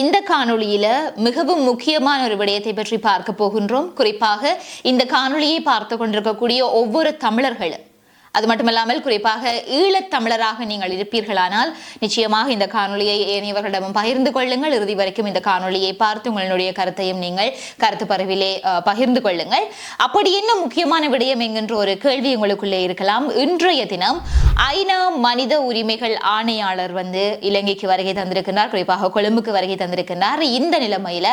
இந்த காணொளியில மிகவும் முக்கியமான ஒரு விடயத்தை பற்றி பார்க்க போகின்றோம். குறிப்பாக இந்த காணொளியை பார்த்து கொண்டிருக்கக்கூடிய ஒவ்வொரு தமிழர்களும். அது மட்டுமல்லாமல் குறிப்பாக ஈழத்தமிழராக நீங்கள் இருப்பீர்களானால் நிச்சயமாக இந்த காணொளியை ஏனையவர்களிடமும் பகிர்ந்து கொள்ளுங்கள். இறுதி வரைக்கும் இந்த காணொளியை பார்த்து உங்களுடைய கருத்தையும் நீங்கள் கருத்து பரவிலே பகிர்ந்து கொள்ளுங்கள். அப்படி என்ன முக்கியமான விடயம் என்கின்ற ஒரு கேள்வி உங்களுக்குள்ளே இருக்கலாம். இன்றைய தினம் ஐநா மனித உரிமைகள் ஆணையாளர் வந்து இலங்கைக்கு வருகை தந்திருக்கிறார் குறிப்பாக கொழும்புக்கு வருகை தந்திருக்கிறார் இந்த நிலைமையில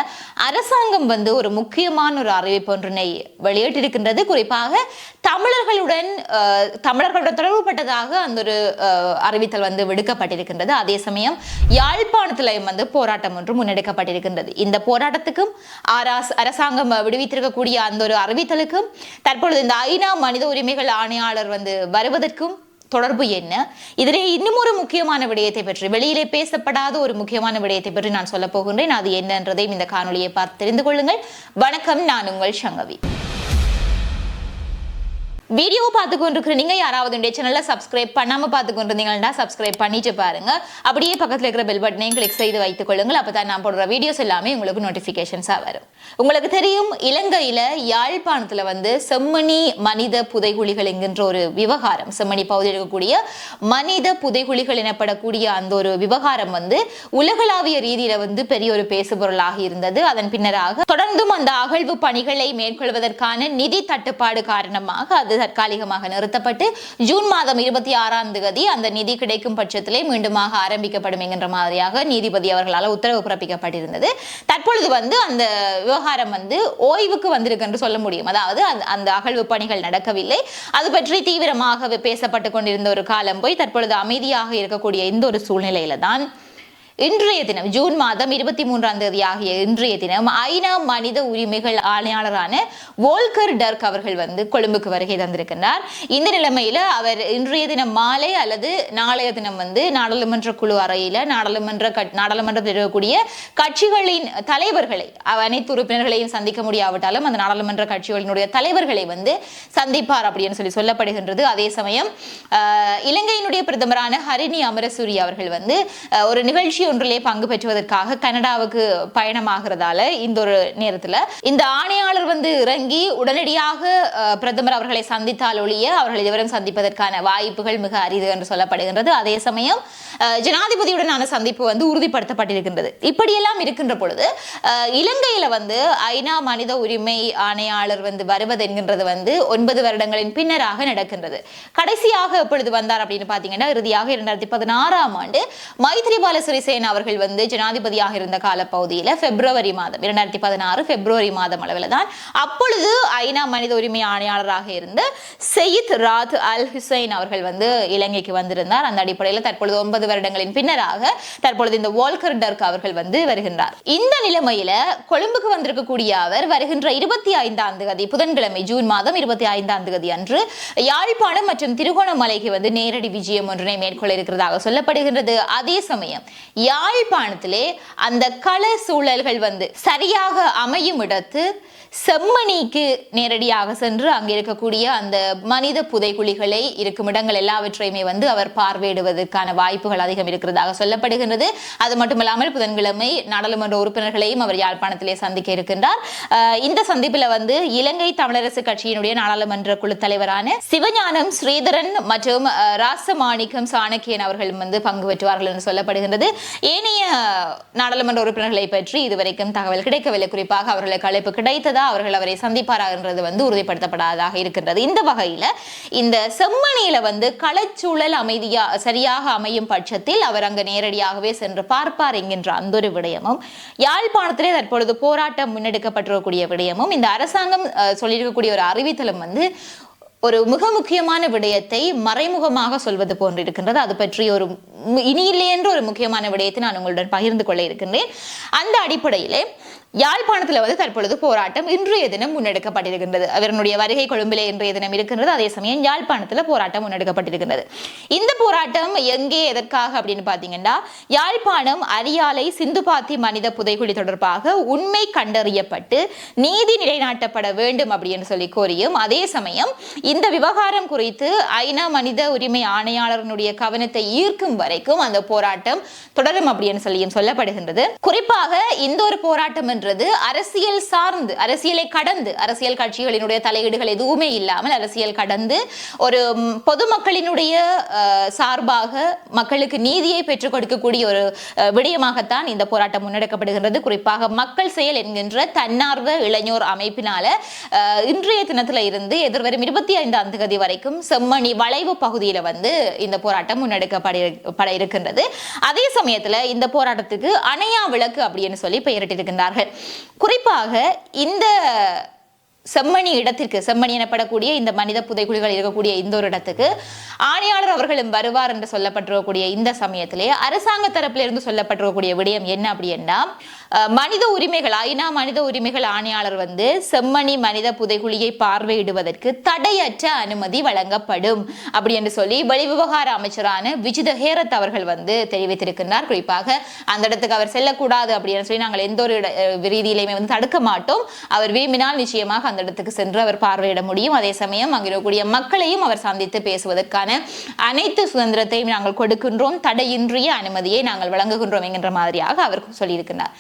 அரசாங்கம் வந்து ஒரு முக்கியமான ஒரு அறிவிப்பு ஒன்றினை வெளியிட்டிருக்கின்றது. குறிப்பாக தமிழர்கள் தமிழர்களோட தொடர்புபட்டதாக அந்த ஒரு அறிவித்தல் வந்து விடுக்கப்பட்டிருக்கின்றது. அதே சமயம் யாழ்ப்பாணத்திலையும் வந்து போராட்டம் ஒன்று முன்னெடுக்கப்பட்டிருக்கின்றது. இந்த போராட்டத்துக்கும் அரசாங்கம் விடுவித்திருக்கக்கூடிய அந்த ஒரு அறிவித்தலுக்கும் தற்பொழுது இந்த ஐநா மனித உரிமைகள் ஆணையாளர் வந்து வருவதற்கும் தொடர்பு என்ன? இதிலே இன்னும் ஒரு முக்கியமான விடயத்தை பற்றி வெளியிலே பேசப்படாத ஒரு முக்கியமான விடயத்தை பற்றி நான் சொல்ல போகின்றேன். அது என்னன்றதையும் இந்த காணொலியை பார்த்து தெரிந்து கொள்ளுங்கள். வணக்கம் நான் உங்கள் சங்கவி. வீடியோ பார்த்து கொண்டிருக்கிற நீங்க யாராவது இந்த சேனலை சப்ஸ்கிரைப் பண்ணாம பார்த்து கொண்டிருந்தீங்கன்னா சப்ஸ்கிரைப் பண்ணிட்டு பாருங்க. அப்படியே பக்கத்துல இருக்கிற பெல் பட்டனையும் கிளிக் செய்து வைத்துக் கொள்ளுங்கள். அப்பதான் நான் போடுற வீடியோஸ் எல்லாமே உங்களுக்கு நோட்டிபிகேஷன்ஸா வரும். உங்களுக்கு தெரியும் இலங்கையில யாழ்ப்பாணத்துல வந்து செம்மணி மனித புதைகுழிகள் என்கின்ற ஒரு விவகாரம் செம்மணி பகுதியில் இருக்கக்கூடிய மனித புதைகுழிகள் எனப்படக்கூடிய அந்த ஒரு விவகாரம் வந்து உலகளாவிய ரீதியில வந்து பெரிய ஒரு பேசுபொருளாக இருந்தது. அதன் பின்னராக தொடர்ந்தும் அந்த அகழ்வு பணிகளை மேற்கொள்வதற்கான நிதி தட்டுப்பாடு காரணமாக அது தற்காலிகமாக நிறுத்தப்பட்டு ஜூன் மாதம் இருபத்தி ஆறாம் தேதி அந்த நிதி கிடைக்கும் பட்சத்திலே மீண்டுமாக ஆரம்பிக்கப்படும் என்கின்ற மாதிரியாக நீதிபதி அவர்களால் உத்தரவு பிறப்பிக்கப்பட்டிருந்தது. தற்பொழுது வந்து அந்த விவகாரம் வந்து ஓய்வுக்கு வந்திருக்கு என்று சொல்ல முடியும். அதாவது அந்த- அந்த அகழ்வு பணிகள் நடக்கவில்லை. அது பற்றி தீவிரமாக பேசப்பட்டு கொண்டிருந்த ஒரு காலம் போய் தற்பொழுது அமைதியாக இருக்கக்கூடிய இந்த ஒரு சூழ்நிலையில தான் இன்றைய தினம் ஜூன் மாதம் இருபத்தி மூன்றாம் தேதி ஆகிய இன்றைய தினம் ஐநா மனித உரிமைகள் ஆணையாளரான வோல்கர் டர்க் அவர்கள் வந்து கொழும்புக்கு வருகை தந்திருக்கின்றார். இந்த நிலைமையில அவர் இன்றைய தினம் மாலை அல்லது நாளைய தினம் வந்து நாடாளுமன்ற குழு அறையில நாடாளுமன்ற கட்- நாடாளுமன்றத்தில் இருக்கக்கூடிய கட்சிகளின் தலைவர்களை அனைத்து உறுப்பினர்களையும் சந்திக்க முடியாவிட்டாலும் அந்த நாடாளுமன்ற கட்சிகளினுடைய தலைவர்களை வந்து சந்திப்பார் அப்படின்னு சொல்லி சொல்லப்படுகின்றது. அதே சமயம் இலங்கையினுடைய பிரதமரான ஹரிணி அமரசூரி அவர்கள் வந்து ஒரு நிகழ்ச்சி ஒன்றிலே பங்கு பெற்றுவதற்காக கனடாவுக்கு பயணமாகிறதால இந்த ஒரு நேரத்துல இந்த ஆணையாளர் வந்து இறங்கி உடனடியாக பிரதமர் அவர்களை சந்தித்தால் ஒழிய அவர்கள் இருவரும் சந்திப்பதற்கான வாய்ப்புகள் மிக அரிது என்று சொல்லப்படுகின்றது. அதே சமயம் ஜனாதிபதியுடனான சந்திப்பு வந்து உறுதிப்படுத்தப்பட்டிருக்கின்றது. இப்படியெல்லாம் இருக்கின்ற பொழுது இலங்கையில் இலங்கையில வந்து ஐநா மனித உரிமை ஆணையாளர் வந்து வருவது என்கின்றது வந்து ஒன்பது வருடங்களின் பின்னராக நடக்கின்றது. கடைசியாக எப்பொழுது வந்தார் அப்படின்னு பாத்தீங்கன்னா இறுதியாக இரண்டாயிரத்தி பதினாறாம் ஆண்டு மைத்ரிபால சிறிசேன அவர்கள் வந்து ஜனாதிபதியாக இருந்த காலப்பகுதியில பிப்ரவரி மாதம் இரண்டாயிரத்தி பதினாறு பிப்ரவரி மாதம் அளவில் தான் அப்பொழுது ஐநா மனித உரிமை ஆணையாளராக இருந்த சயீத் ராத் அல் ஹுசைன் அவர்கள் வந்து இலங்கைக்கு வந்திருந்தார். அந்த அடிப்படையில் தற்பொழுது ஒன்பது வருடங்களின் பின்னராக தற்பொழுது இந்த வால்கர் டர்க் அவர்கள் வந்து வருகின்றார். இந்த நிலைமையில கொழும்புக்கு வந்திருக்கக்கூடிய அவர் வருகின்ற இருபத்தி ஐந்தாம் தேதி புதன்கிழமை ஜூன் மாதம் இருபத்தி ஐந்தாம் தேதி அன்று யாழ்ப்பாணம் மற்றும் திருகோணமலைக்கு வந்து நேரடி விஜயம் ஒன்றினை மேற்கொள்ள இருக்கிறதாக சொல்லப்படுகின்றது. அதே சமயம் யாழ்ப்பாணத்திலே அந்த கள சூழல்கள் வந்து சரியாக அமையும் இடத்து செம்மணிக்கு நேரடியாக சென்று அங்கே இருக்கக்கூடிய அந்த மனித புதைகுழிகளை இருக்கும் இடங்கள் எல்லாவற்றையுமே வந்து அவர் பார்வையிடுவதற்கான வாய்ப்புகள் அதிகம் இருக்கிறதாக சொல்லப்படுகின்றது. அது மட்டுமல்லாமல் புதன்கிழமை நாடாளுமன்ற உறுப்பினர்களையும் அவர் யாழ்ப்பாணத்திலே சந்திக்க இருக்கின்றார். இந்த சந்திப்பில் வந்து இலங்கை தமிழரசு கட்சியினுடைய நாடாளுமன்ற குழு தலைவரான சிவஞானம் ஸ்ரீதரன் மற்றும் ராசமாணிக்கம் சாணக்கியன் அவர்கள் வந்து பங்கு பெற்றுவார்கள் என்று சொல்லப்படுகின்றது. ஏனைய நாடாளுமன்ற உறுப்பினர்களை பற்றி இதுவரைக்கும் தகவல் கிடைக்கவில்லை. குறிப்பாக அவர்களுக்கு அழைப்பு கிடைத்ததா அவர்கள் அவரை சந்திப்பாரா என்றது வந்து உறுதிப்படுத்தப்படாததாக இருக்கின்றது. இந்த வகையில் இந்த செம்மணியில வந்து கலைச்சூழல் அமைதியா சரியாக அமையும் பட்சம் பட்சத்தில் அவர் அங்கு நேரடியாகவே சென்று பார்ப்பார் என்கின்ற அந்த ஒரு விடயமும் யாழ்ப்பாணத்திலே தற்பொழுது போராட்டம் முன்னெடுக்கப்பட்டிருக்கக்கூடிய விடயமும் இந்த அரசாங்கம் அஹ், சொல்லியிருக்கக்கூடிய ஒரு அறிவித்தலும் வந்து ஒரு மிக முக்கியமான விடயத்தை மறைமுகமாக சொல்வது போன்று இருக்கின்றது அது பற்றி ஒரு இனியில்லை என்ற ஒரு முக்கியமான விடயத்தை நான் உங்களுடன் பகிர்ந்து கொள்ள இருக்கின்றேன். அந்த அடிப்படையிலே யாழ்ப்பாணத்தில் வந்து தற்பொழுது போராட்டம் இன்றைய தினம் முன்னெடுக்கப்பட்டிருக்கின்றது. அவருடைய வருகை கொழும்பிலே இன்றைய தினம் இருக்கின்றது. அதே சமயம் யாழ்ப்பாணத்தில் போராட்டம் முன்னெடுக்கப்பட்டிருக்கின்றது. இந்த போராட்டம் எங்கே எதற்காக அப்படின்னு பார்த்தீங்கன்னா யாழ்ப்பாணம் அரியாலை சிந்துபாத்தி மனித புதைகுழி தொடர்பாக உண்மை கண்டறியப்பட்டு நீதி நிலைநாட்டப்பட வேண்டும் அப்படின்னு சொல்லி கோரியும் அதே சமயம் இந்த விவகாரம் குறித்து ஐநா மனித உரிமை ஆணையாளரனுடைய கவனத்தை ஈர்க்கும் வரைக்கும் அந்த போராட்டம் தொடரும் அப்படின்னு சொல்லியும் சொல்லப்படுகின்றது. குறிப்பாக இந்த ஒரு போராட்டம் என்றது அரசியல் சார்ந்து அரசியலை கடந்து அரசியல் கட்சிகளினுடைய தலையீடுகள் எதுவுமே இல்லாமல் அரசியல் கடந்து ஒரு பொதுமக்களினுடைய சார்பாக மக்களுக்கு நீதியை பெற்றுக் கொடுக்கக்கூடிய ஒரு விடயமாகத்தான் இந்த போராட்டம் முன்னெடுக்கப்படுகின்றது. குறிப்பாக மக்கள் செயல் என்கின்ற தன்னார்வ இளைஞர் அமைப்பினால இன்றைய தினத்துல இருந்து எதிர்வரும் இருபத்தி ஐந்தாம் தேதி வரைக்கும் செம்மணி வளைவு பகுதியில வந்து இந்த போராட்டம் முன்னெடுக்கப்பட இரு- பட இருக்கின்றது. அதே சமயத்துல இந்த போராட்டத்துக்கு அணையா விளக்கு அப்படின்னு சொல்லி பெயரிட்டிருக்கின்றார்கள். குறிப்பாக இந்த செம்மணி இடத்திற்கு செம்மணி எனப்படக்கூடிய இந்த மனித புதைக்குழிகள் இருக்கக்கூடிய இந்த ஒரு இடத்துக்கு ஆணையாளர் அவர்களும் வருவார் என்று சொல்லப்பட்டிருக்கக்கூடிய இந்த சமயத்திலே அரசாங்க தரப்பிலிருந்து சொல்லப்பட்டிருக்கக்கூடிய விடயம் என்ன அப்படின்னா மனித உரிமைகள் ஐநா மனித உரிமைகள் ஆணையாளர் வந்து செம்மணி மனித புதைகுழியை பார்வையிடுவதற்கு தடையற்ற அனுமதி வழங்கப்படும் அப்படி என்று சொல்லி வெளிவிவகார அமைச்சரான விஜித ஹேரத் அவர்கள் வந்து தெரிவித்திருக்கின்றார். குறிப்பாக அந்த இடத்துக்கு அவர் செல்லக்கூடாது அப்படின்னு சொல்லி நாங்கள் எந்த ஒரு இட- ரீதியிலையுமே வந்து தடுக்க மாட்டோம். அவர் விரும்பினால் நிச்சயமாக அந்த இடத்துக்கு சென்று அவர் பார்வையிட முடியும். அதே சமயம் அங்கிருக்கக்கூடிய மக்களையும் அவர் சந்தித்து பேசுவதற்கான அனைத்து சுதந்திரத்தையும் நாங்கள் கொடுக்கின்றோம். தடையின்றிய அனுமதியை நாங்கள் வழங்குகின்றோம் என்கின்ற மாதிரியாக அவர் சொல்லியிருக்கிறார்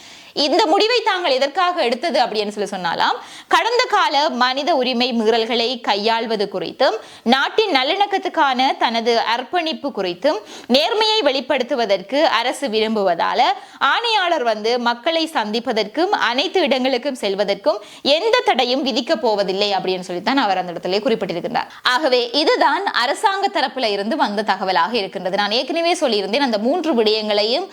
இந்த முடிவை தாங்கள் எதற்காக எடுத்தது அப்படின்னு சொல்லி சொன்னாலாம் கடந்த கால மனித உரிமை மீறல்களை கையாள்வது குறித்தும் நாட்டின் நல்லிணக்கத்துக்கான தனது அர்ப்பணிப்பு குறித்தும் நேர்மையை வெளிப்படுத்துவதற்கு அரசு விரும்புவதால ஆணையாளர் வந்து மக்களை சந்திப்பதற்கும் அனைத்து இடங்களுக்கும் செல்வதற்கும் எந்த தடையும் விதிக்க போவதில்லை அப்படின்னு சொல்லித்தான் அவர் அந்த இடத்துல குறிப்பிட்டிருக்கின்றார். ஆகவே இதுதான் அரசாங்க தரப்புல இருந்து வந்த தகவலாக இருக்கின்றது. நான் ஏற்கனவே சொல்லியிருந்தேன் அந்த மூன்று விடயங்களையும்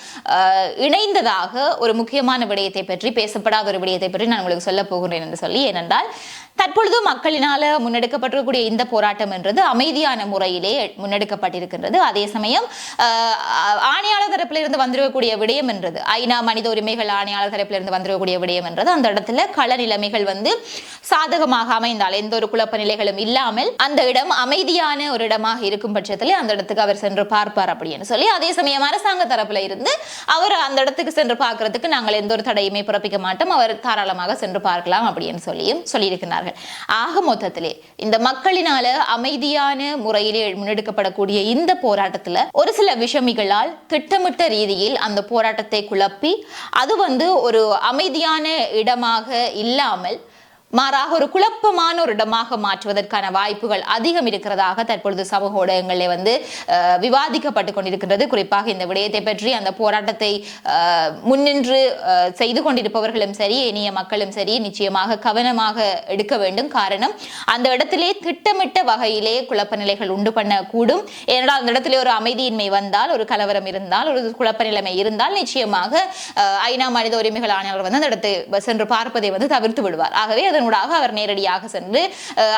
இணைந்ததாக ஒரு முக்கியமான முக்கியமான விடயத்தை பற்றி பேசப்படாத ஒரு விடயத்தை பற்றி நான் உங்களுக்கு சொல்ல போகிறேன் என்று சொல்லி ஏனென்றால் தற்பொழுது மக்களினால முன்னெடுக்கப்பட்டிருக்கக்கூடிய இந்த போராட்டம் என்றது அமைதியான முறையிலே முன்னெடுக்கப்பட்டிருக்கின்றது. அதே சமயம் ஆணையாளர் தரப்பிலிருந்து வந்திருக்கக்கூடிய விடயம் என்றது ஐநா மனித உரிமைகள் ஆணையாளர் தரப்பிலிருந்து வந்திருக்கக்கூடிய விடயம் என்றது அந்த இடத்துல கள நிலைமைகள் வந்து சாதகமாக அமைந்தால் எந்த ஒரு குழப்ப நிலைகளும் இல்லாமல் அந்த இடம் அமைதியான ஒரு இடமாக இருக்கும் பட்சத்தில் அந்த இடத்துக்கு அவர் சென்று பார்ப்பார் அப்படின்னு சொல்லி அதே சமயம் அரசாங்க தரப்புல இருந்து அவர் அந்த இடத்துக்கு சென்று பார்க்கறதுக்கு நாங்கள் எந்த ஒரு தடையுமே பிறப்பிக்க மாட்டோம். அவர் தாராளமாக சென்று பார்க்கலாம் அப்படின்னு சொல்லியும் சொல்லியிருக்கிறார்கள். ஆக மொத்தத்திலே இந்த மக்களினால அமைதியான முறையிலே முன்னெடுக்கப்படக்கூடிய இந்த போராட்டத்துல ஒரு சில விஷமிகளால் திட்டமிட்ட ரீதியில் அந்த போராட்டத்தை குழப்பி அது வந்து ஒரு அமைதியான இடமாக இல்லாமல் மாறாக ஒரு குழப்பமான ஒரு இடமாக மாற்றுவதற்கான வாய்ப்புகள் அதிகம் இருக்கிறதாக தற்பொழுது சமூக ஊடகங்களில் வந்து விவாதிக்கப்பட்டு கொண்டிருக்கின்றது. குறிப்பாக இந்த விடயத்தை பற்றி அந்த போராட்டத்தை முன்னின்று செய்து கொண்டிருப்பவர்களும் சரி இனிய மக்களும் சரி நிச்சயமாக கவனமாக எடுக்க வேண்டும். காரணம் அந்த இடத்திலே திட்டமிட்ட வகையிலே குழப்ப நிலைகள் உண்டு பண்ணக்கூடும். ஏனென்றால் அந்த இடத்திலே ஒரு அமைதியின்மை வந்தால் ஒரு கலவரம் இருந்தால் ஒரு குழப்ப நிலைமை இருந்தால் நிச்சயமாக ஐநா மனித உரிமைகள் ஆணையாளர் வந்து அந்த இடத்தை சென்று பார்ப்பதை வந்து தவிர்த்து விடுவார். ஆகவே அதனூடாக அவர் நேரடியாக சென்று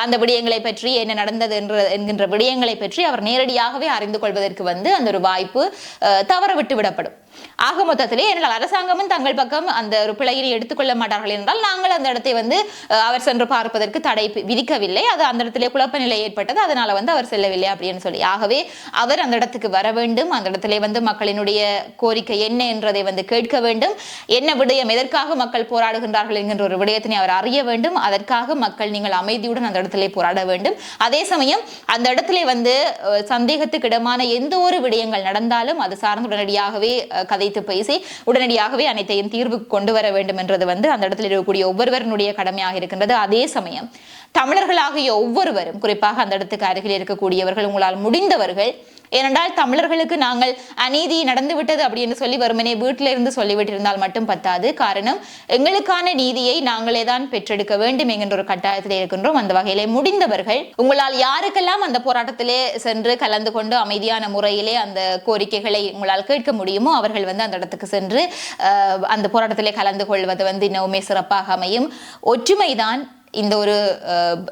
அந்த விடயங்களை பற்றி என்ன நடந்தது என்ற என்கின்ற விடயங்களை பற்றி அவர் நேரடியாகவே அறிந்து கொள்வதற்கு வந்து அந்த ஒரு வாய்ப்பு தவற விட்டு விடப்படும். ஆக மொத்தத்திலே என்றால் அரசாங்கமும் தங்கள் பக்கம் அந்த ஒரு பிழையினை எடுத்துக்கொள்ள மாட்டார்கள் என்றால் நாங்கள் அந்த இடத்தை வந்து அவர் சென்று பார்ப்பதற்கு தடை விதிக்கவில்லை. அது அந்த இடத்திலே குழப்ப நிலை ஏற்பட்டது. அதனால வந்து அவர் செல்லவில்லை அப்படின்னு சொல்லி. ஆகவே அவர் அந்த இடத்துக்கு வர வேண்டும். அந்த இடத்திலே வந்து மக்களினுடைய கோரிக்கை என்ன என்றதை வந்து கேட்க வேண்டும். என்ன விடயம் எதற்காக மக்கள் போராடுகின்றார்கள் என்கின்ற ஒரு விடயத்தினை அவர் அறிய வேண்டும். அதற்காக மக்கள் நீங்கள் அமைதியுடன் அந்த இடத்திலே போராட வேண்டும். அதே சமயம் அந்த இடத்திலே வந்து சந்தேகத்துக்கு இடமான எந்த ஒரு விடயங்கள் நடந்தாலும் அது சார்ந்து உடனடியாகவே கதைத்து பேசி உடனடியாகவே அனைத்தையும் தீர்வுக்கு கொண்டு வர வேண்டும் என்றது வந்து அந்த இடத்தில் இருக்கக்கூடிய ஒவ்வொருவருடைய கடமையாக இருக்கின்றது. அதே சமயம் தமிழர்களாகிய ஒவ்வொருவரும் குறிப்பாக அந்த இடத்துக்கு அருகில் இருக்கக்கூடியவர்கள் உங்களால் முடிந்தவர்கள் ஏனென்றால் தமிழர்களுக்கு நாங்கள் அநீதி நடந்து விட்டது அப்படின்னு சொல்லி வருமனே வீட்டில இருந்து சொல்லிவிட்டிருந்தால் மட்டும் பத்தாது. காரணம் எங்களுக்கான நீதியை நாங்களே தான் பெற்றெடுக்க வேண்டும் என்கின்ற ஒரு கட்டாயத்தில் இருக்கின்றோம். அந்த வகையிலே முடிந்தவர்கள் உங்களால் யாருக்கெல்லாம் அந்த போராட்டத்திலே சென்று கலந்து கொண்டு அமைதியான முறையிலே அந்த கோரிக்கைகளை உங்களால் கேட்க முடியுமோ அவர்கள் வந்து அந்த இடத்துக்கு சென்று அந்த போராட்டத்திலே கலந்து கொள்வது வந்து இன்னுமே சிறப்பாக அமையும். ஒற்றுமைதான் இந்த ஒரு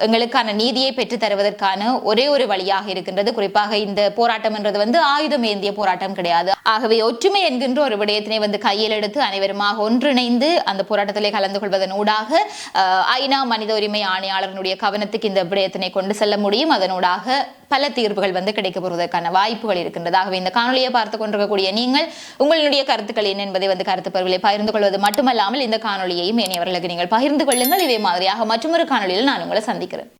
எங்களுக்கான நீதியை பெற்று தருவதற்கான ஒரே ஒரு வழியாக இருக்கின்றது. குறிப்பாக இந்த போராட்டம் என்றது வந்து ஆயுதம் ஏந்திய போராட்டம் கிடையாது. ஆகவே ஒற்றுமை என்கின்ற ஒரு விடயத்தினை வந்து கையில் எடுத்து அனைவருமாக ஒன்றிணைந்து அந்த போராட்டத்திலே கலந்து கொள்வதன் ஊடாக ஐநா மனித உரிமை ஆணையாளர்களுடைய கவனத்துக்கு இந்த விடயத்தினை கொண்டு செல்ல முடியும். அதனூடாக பல தீர்வுகள் வந்து கிடைக்க போவதற்கான வாய்ப்புகள் இருக்கின்றதாகவே இந்த காணொலியை பார்த்து கொண்டிருக்கக்கூடிய நீங்கள் உங்களுடைய கருத்துக்கள் என்ன என்பதை வந்து கருத்து பருவலை பகிர்ந்து கொள்வது மட்டுமல்லாமல் இந்த காணொலியையும் இனியவர்களுக்கு நீங்கள் பகிர்ந்து கொள்ளுங்கள். இதே மாதிரியாக மற்றொரு காணொலியில் நான் உங்களை சந்திக்கிறேன்.